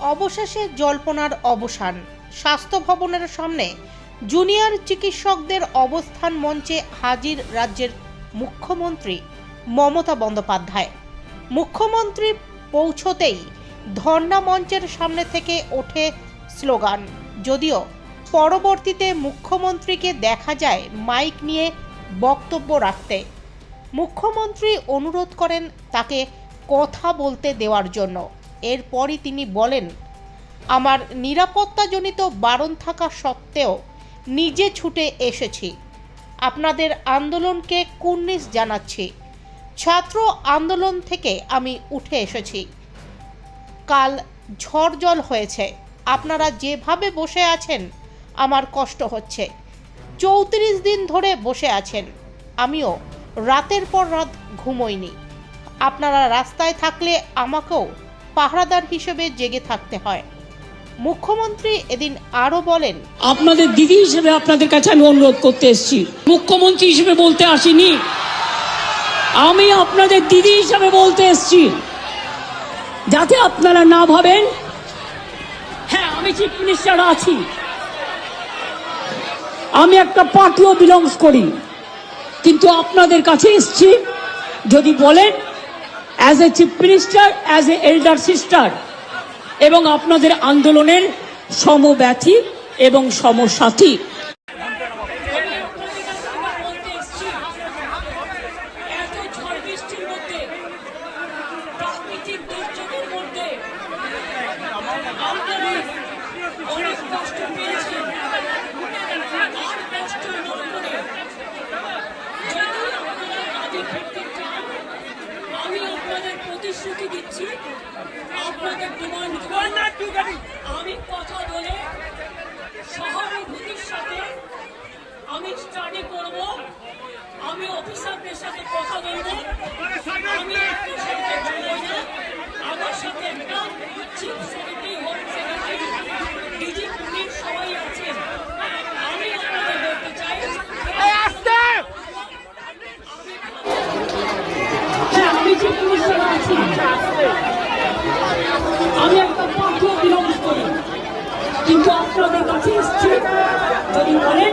অবশেষে জল্পনার অবসান। স্বাস্থ্য ভবনের সামনে জুনিয়র চিকিৎসকদের অবস্থান মঞ্চে হাজির রাজ্যের মুখ্যমন্ত্রী মমতা বন্দ্যোপাধ্যায়। মুখ্যমন্ত্রী পৌঁছতেই ধর্ণা মঞ্চের সামনে থেকে ওঠে স্লোগান। যদিও পরবর্তীতে মুখ্যমন্ত্রীকে দেখা যায় মাইক নিয়ে বক্তব্য রাখতে। মুখ্যমন্ত্রী অনুরোধ করেন তাকে কথা বলতে দেওয়ার জন্য। এরপরই তিনি বলেন, আমার নিরাপত্তাজনিত বারণ থাকা সত্ত্বেও নিজে ছুটে এসেছি। আপনাদের আন্দোলনকে কুর্নিশ জানাচ্ছি। ছাত্র আন্দোলন থেকে আমি উঠে এসেছি। কাল ঝড় জল হয়েছে। আপনারা যেভাবে বসে আছেন, আমার কষ্ট হচ্ছে। চৌত্রিশ দিন ধরে বসে আছেন। আমিও রাতের পর রাত ঘুমোইনি। আপনারা রাস্তায় থাকলে আমাকেও পাহারাদার হিসেবে জেগে থাকতে হয়। মুখ্যমন্ত্রী এদিন আরও বলেন, আপনাদের দিদি হিসেবে আপনাদের কাছে আমি অনুরোধ করতে এসেছি। মুখ্যমন্ত্রী হিসেবে বলতে আসিনি। আমি আপনাদের দিদি হিসেবে বলতে এসেছি। যাতে আপনারা না ভাবেন হ্যাঁ আমি চিফ মিনিস্টার আছি। আমি একটা পার্টিও বিলংস করি। কিন্তু আপনাদের কাছে এসেছি যদি বলেন as a chief minister as a elder sister এবং আপনাদের আন্দোলনের সমব্যথী এবং সমসাথী আপনাদের প্রতিশ্রুতি দিচ্ছি আপনাদের ডিমান্ড আমি কথা বলে সহানুভূতির সাথে আমি স্টাডি করব আমি অফিসারদের সাথে কথা বলব আমি একটু সাথে চলে না আমার সাথে একটা chief secretary home secretary DG police সবাই আছেন আমি আপনাদের বলতে চাই হ্যাঁ আমি চিফ মিনিস্টার আছি আমি একটা পাঠ্য বিলম্ব করি কিন্তু কাছে এসছি যদি বলেন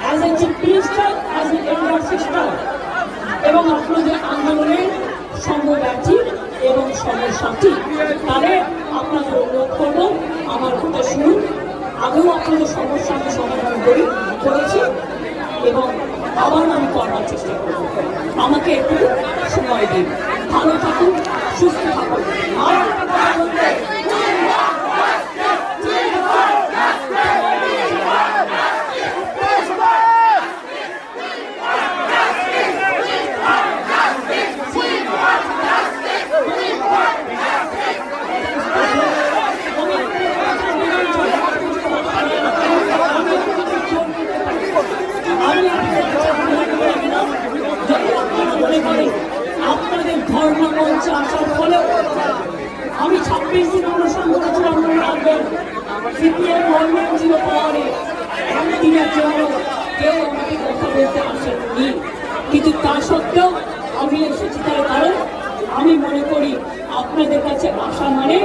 as a chief minister as a elder sister এবং আপনাদের আন্দোলনের সমব্যথী এবং সমসাথী তাহলে আপনাদের অনুরোধ করব আমার কথা শুনুন আগেও আপনাদের সমস্যা সমাধান করি করেছি এবং আবার আমি করার চেষ্টা করব আমাকে একটু সময় দিন ভালো থাকুন সুস্থ থাকুন আর একটা কথা বলতে আপনাদের মঞ্চে আসার ফলে আমি ছাব্বিশ দিন অনুষ্ঠান করেছিলাম মনে রাখবেন সিপিএম গভর্নমেন্ট ছিল পাওয়ারে। একদিনের জন্য কেউ আমাকে কথা বলতে আসেননি কিন্তু তা সত্ত্বেও আমি এসেছি তার কারণ আমি মনে করি আপনাদের কাছে আসা মানে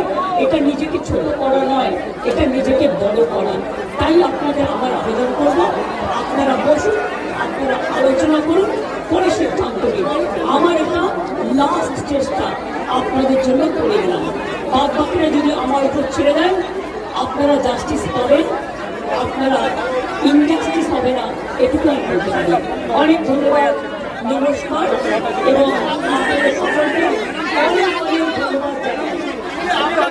এটা নিজেকে ছোট করা নয়, এটা নিজেকে বড় করা। তাই আপনাদের আমার আবেদন করব। আপনারা বসুন, আপনারা আলোচনা করুন, পরে সিদ্ধান্ত নিন আমার এটা লাস্ট চেষ্টা আপনাদের জন্য করে গেলাম বাদ বাকিরা যদি আমার উপর ছেড়ে দেন, আপনারা জাস্টিস পাবেন, আপনারা ইনজাস্টিস হবে না, এটুকু আমি বলতে পারি। অনেক ধন্যবাদ, নমস্কার, এবং আপনাদের সকলকে অনেক